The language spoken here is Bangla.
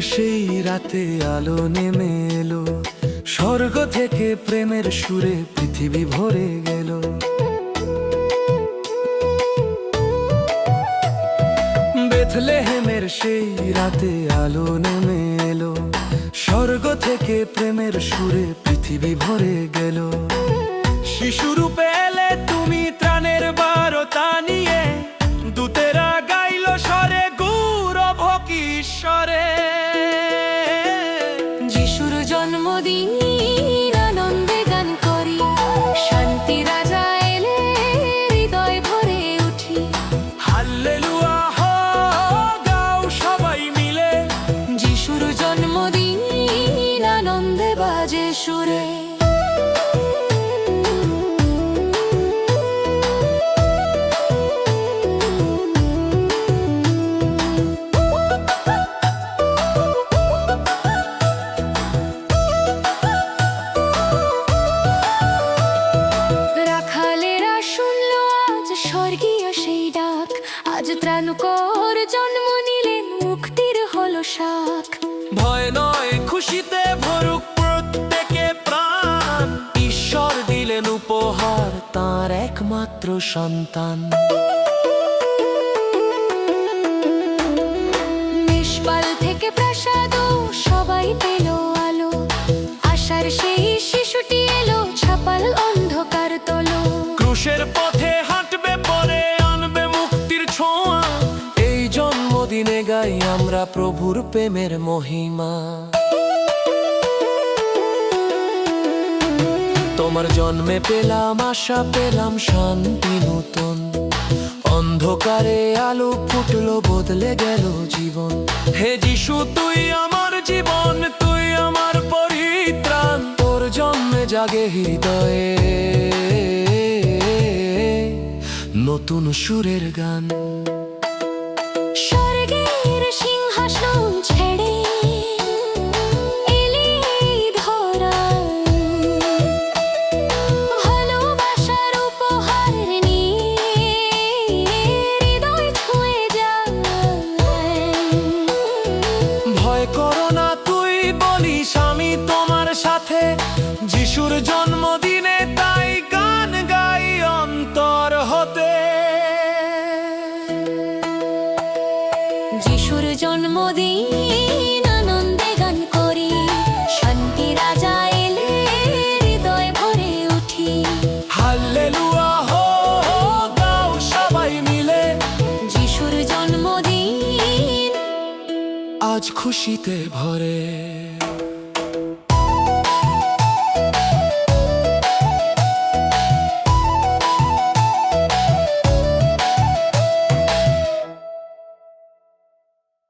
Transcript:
সেই রাতে আলো নেমে এলো। স্বর্গ থেকে প্রেমের সুরে পৃথিবী ভরে গেল। বেথলেহেমের সেই রাতে আলো নেমে এলো। স্বর্গ থেকে প্রেমের সুরে পৃথিবী ভরে গেল। শিশুরূপে হাল্লেলুয়া হো গাও সবাই মিলে। যিশুর জন্মদিন আনন্দে বাজে সুরে। আজ ত্রাণকর জন্ম নিলেন মুক্তির হলো শাক। ভয় নয় খুশিতে ভরুক প্রত্যেকে প্রাণ। ঈশ্বর দিলেন উপহার তার একমাত্র সন্তান। নিষ্পাল থেকে প্রাসাদ সবাই পেল আলো। আশার সেই শিশুটি এলো ছাপাল অন্ধকার তোলো। ক্রুশের পথে গাই আমরা প্রভুর প্রেমের মহিমা। তোমার জন্মে পেলাম আশা, পেলাম শান্তি নূতন। অন্ধকারে আলো ফুটলো, বদলে গেল জীবন। হে যিশু, তুই আমার জীবন, তুই আমার পরিত্রাণ। তোর জন্মে জাগে হৃদয়ে নতুন সুরের গান। জন্মদিনে তাই গান গাই অন্তর হতে। যিশুর জন্মদিন আনন্দে গান করি শান্তি রাজা এলে হৃদয় ভরে উঠি। হাল্লেলুয়া হো হো, গাও সবাই মিলে। যিশুর জন্মদিন আজ খুশিতে ভরে।